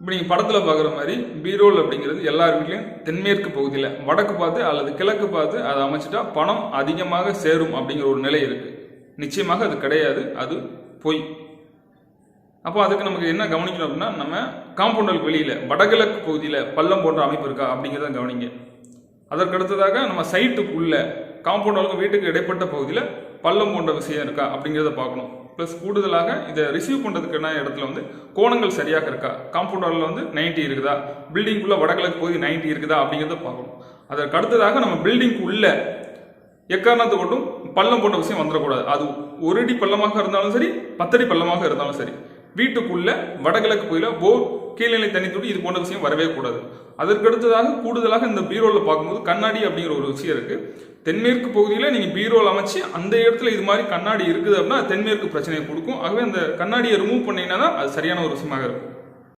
இப்போ நீங்கள் படத்தில் பார்க்குற மாதிரி பீரோல் அப்படிங்கிறது எல்லார் வீட்லையும் தென்மேற்கு பகுதியில் வடக்கு பார்த்து அல்லது கிழக்கு பார்த்து அதை அமைச்சிட்டா பணம் அதிகமாக சேரும் அப்படிங்கிற ஒரு நிலை இருக்குது நிச்சயமாக அது கிடையாது அது பொய். அப்போ அதுக்கு நமக்கு என்ன கவனிக்கணும் அப்படின்னா நம்ம காம்பவுண்டலுக்கு வெளியில் வடகிழக்கு பகுதியில் பள்ளம் போன்ற அமைப்பு இருக்கா அப்படிங்கிறத கவனிங்க. அதற்கு அடுத்ததாக நம்ம சைட்டுக்குள்ளே காம்பவுண்டலுக்கு வீட்டுக்கு இடைப்பட்ட பகுதியில் பள்ளம் போன்ற விஷயம் இருக்கா அப்படிங்கிறத பார்க்கணும். ப்ளஸ் கூடுதலாக இதை ரிசீவ் பண்ணுறதுக்கான இடத்துல வந்து கோணங்கள் சரியாக இருக்கா? காம்பவுண்டரில் வந்து 90 இருக்குதா? பில்டிங்குள்ளே வடகிழக்கு பகுதி 90 இருக்குதா? அப்படிங்கிறத பார்க்கணும். அதற்கு அடுத்ததாக நம்ம பில்டிங்க்கு உள்ள எக்காரணத்தை கொண்டும் பள்ளம் போன்ற விஷயம் வந்துடக்கூடாது. அது ஒரு அடி பள்ளமாக இருந்தாலும் சரி பத்தடி பள்ளமாக இருந்தாலும் சரி. வீட்டுக்குள்ள வடகிழக்கு பகுதியில் போர் கீழ்நிலை தண்ணி தொட்டி இது போன்ற விஷயம் வரவே கூடாது. அதற்கடுத்ததாக கூடுதலாக இந்த பீரோவில் பார்க்கும்போது கண்ணாடி அப்படிங்கிற ஒரு விஷயம் இருக்கு. தென்மேற்கு பகுதியில் நீங்கள் பீரோல் அமைச்சு அந்த இடத்துல இது மாதிரி கண்ணாடி இருக்குது அப்படின்னா தென்மேற்கு பிரச்சனையை கொடுக்கும். ஆகவே அந்த கண்ணாடியை ரிமூவ் பண்ணீங்கன்னா தான் அது சரியான ஒரு விஷயமாக இருக்கும்.